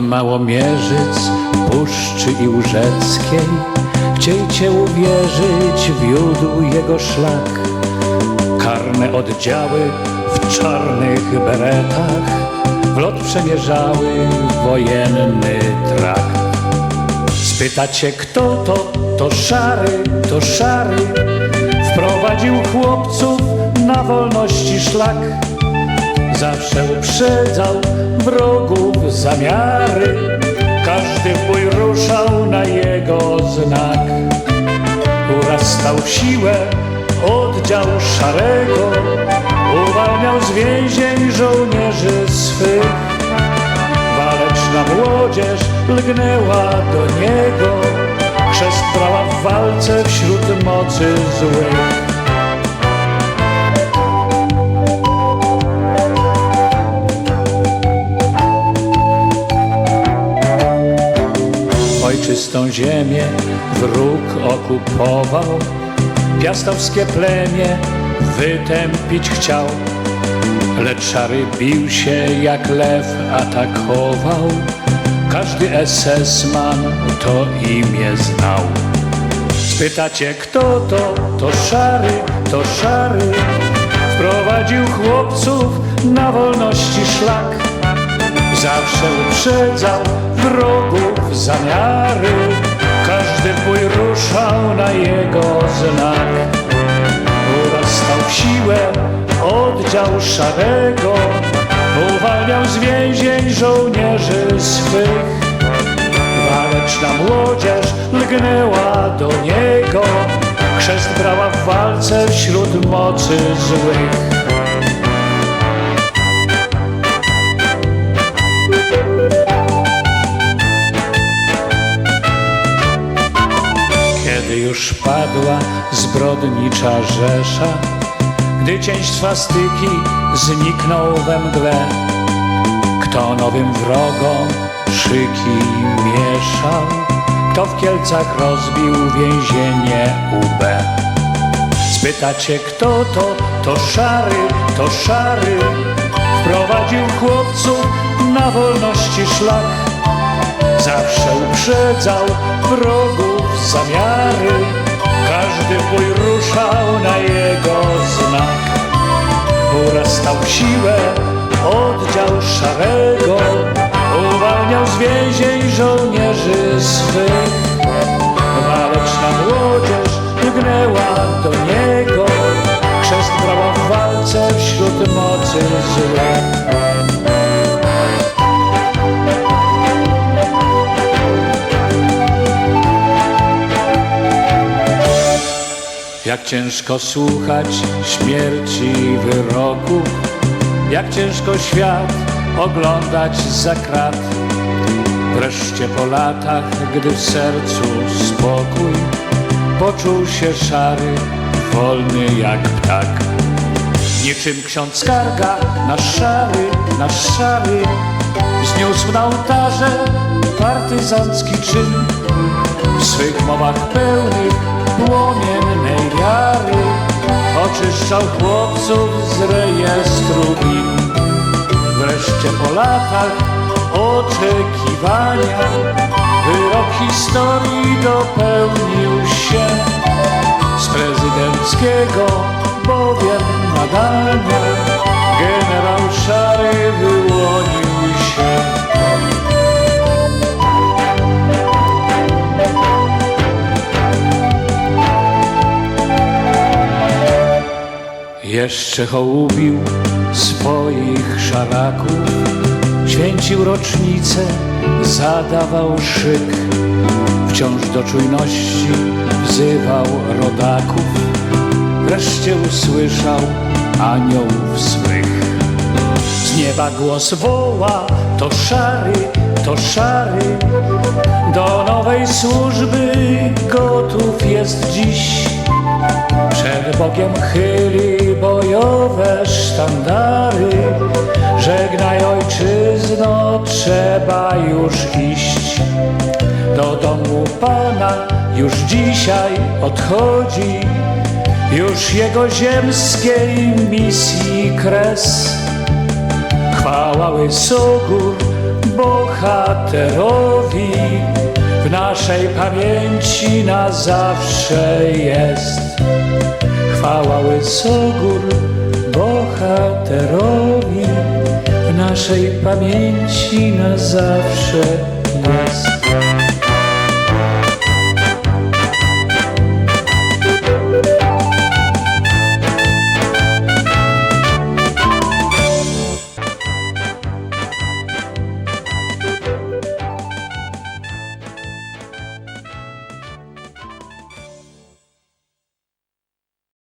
Małomierzyc, Puszczy i Łużeckiej Chciejcie uwierzyć, wiódł jego szlak. Karne oddziały w czarnych beretach. W lot przemierzały wojenny trakt Spytacie kto to, to szary, to szary. Wprowadził chłopców na wolności szlak Zawsze uprzedzał wrogów zamiary. Każdy bój ruszał na jego znak. Urastał w siłę oddział szarego. Uwalniał z więzień żołnierzy swych. Waleczna młodzież lgnęła do niego. Chrzest brała w walce wśród mocy złych Ojczystą ziemię wróg okupował. Piastowskie plemię wytępić chciał Lecz szary bił się jak lew atakował Każdy SS-man to imię znał. Spytacie kto to, to szary, to szary. Wprowadził chłopców na wolności szlak. Zawsze uprzedzał wrogów zamiary. Każdy bój ruszał na jego znak. Urastał w siłę oddział szarego. Uwalniał z więzień żołnierzy swych. Waleczna młodzież lgnęła do niego. Chrzest brała w walce wśród mocy złych padła zbrodnicza rzesza Gdy cień swastyki zniknął we mgle. Kto nowym wrogom szyki mieszał Kto w Kielcach rozbił więzienie UB Spytacie kto to, to szary, to szary. Wprowadził chłopców na wolności szlak. Zawsze uprzedzał wrogów zamiary Bój ruszał na jego znak Urastał siłę oddział szarego Jak ciężko słuchać śmierci wyroku, jak ciężko świat oglądać za krat. Wreszcie po latach, gdy w sercu spokój, poczuł się szary, wolny jak ptak. Niczym ksiądz skarga, nasz szary, nasz szary, zniósł na ołtarze partyzancki czyn. W swych mowach pełnych płomiennej wiary Oczyszczał chłopców z rejestru Wreszcie po latach oczekiwania Wyrok historii dopełnił się Z prezydenckiego bowiem nadania Generał Szary wyłonił Jeszcze hołubił swoich szaraków, święcił rocznicę, zadawał szyk. Wciąż do czujności wzywał rodaków, wreszcie usłyszał aniołów swych. Z nieba głos woła, to szary, to szary, do nowej służby gotów jest dziś. Bogiem chyli bojowe sztandary. Żegnaj ojczyzno, trzeba już iść Do domu Pana. Już dzisiaj odchodzi Już jego ziemskiej misji kres. Chwała Łysogór, bohaterowi w naszej pamięci na zawsze jest. Chwała Łysogór bohaterowi w naszej pamięci na zawsze jest.